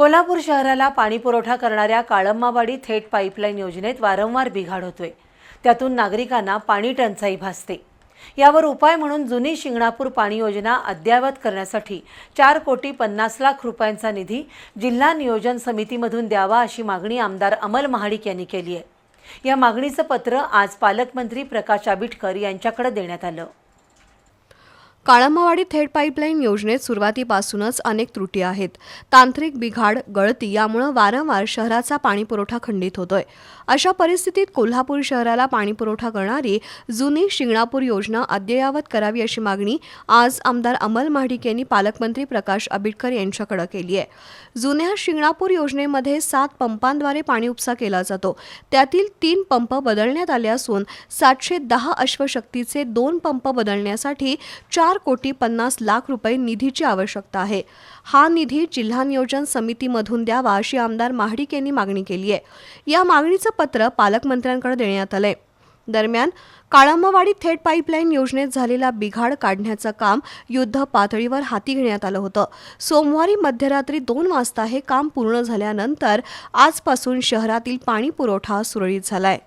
कोल्हापूर शहराला पाणीपुरवठा करणाऱ्या काळंबावाडी थेट पाईपलाईन योजनेत वारंवार बिघाड होतोय. त्यातून नागरिकांना पाणी टंचाई भासते. यावर उपाय म्हणून जुनी शिंगणापूर पाणी योजना अद्ययावत करण्यासाठी चार कोटी पन्नास लाख रुपयांचा निधी जिल्हा नियोजन समितीमधून द्यावा अशी मागणी आमदार अमल महाडिक यांनी केली आहे. या मागणीचं पत्र आज पालकमंत्री प्रकाश आबिटकर यांच्याकडे देण्यात आलं. काळंबावाडी थेट पाईपलाईन योजनेत सुरुवातीपासूनच अनेक त्रुटी आहेत. तांत्रिक बिघाड गळती यामुळे वारंवार शहराचा पाणीपुरवठा खंडित होतोय. अशा परिस्थितीत कोल्हापूर शहराला पाणीपुरवठा करणारी जुनी शिंगणापूर योजना अद्ययावत करावी अशी मागणी आज आमदार अमल महाडिक यांनी पालकमंत्री प्रकाश आबिटकर यांच्याकडे केली आहे. जुन्या शिंगणापूर योजनेमध्ये सात पंपांद्वारे पाणी उपसा केला जातो. त्यातील तीन पंप बदलण्यात आले असून सातशे दहा अश्वशक्तीचे दोन पंप बदलण्यासाठी चार कोटी पन्नास लाख रुपये निधीची आवश्यकता आहे. हा निधी जिल्हा नियोजन समितीमधून द्यावा अशी आमदार महाडिक यांनी मागणी केली आहे. या मागणीचं पत्र पालकमंत्र्यांकडे देण्यात आलंय. दरम्यान काळंबवाडी थेट पाईपलाईन योजनेत झालेला बिघाड काढण्याचं काम युद्ध पातळीवर हाती घेण्यात आलं होतं. सोमवारी मध्यरात्री दोन वाजता हे काम पूर्ण झाल्यानंतर आजपासून शहरातील पाणी पुरवठा सुरळीत झालाय.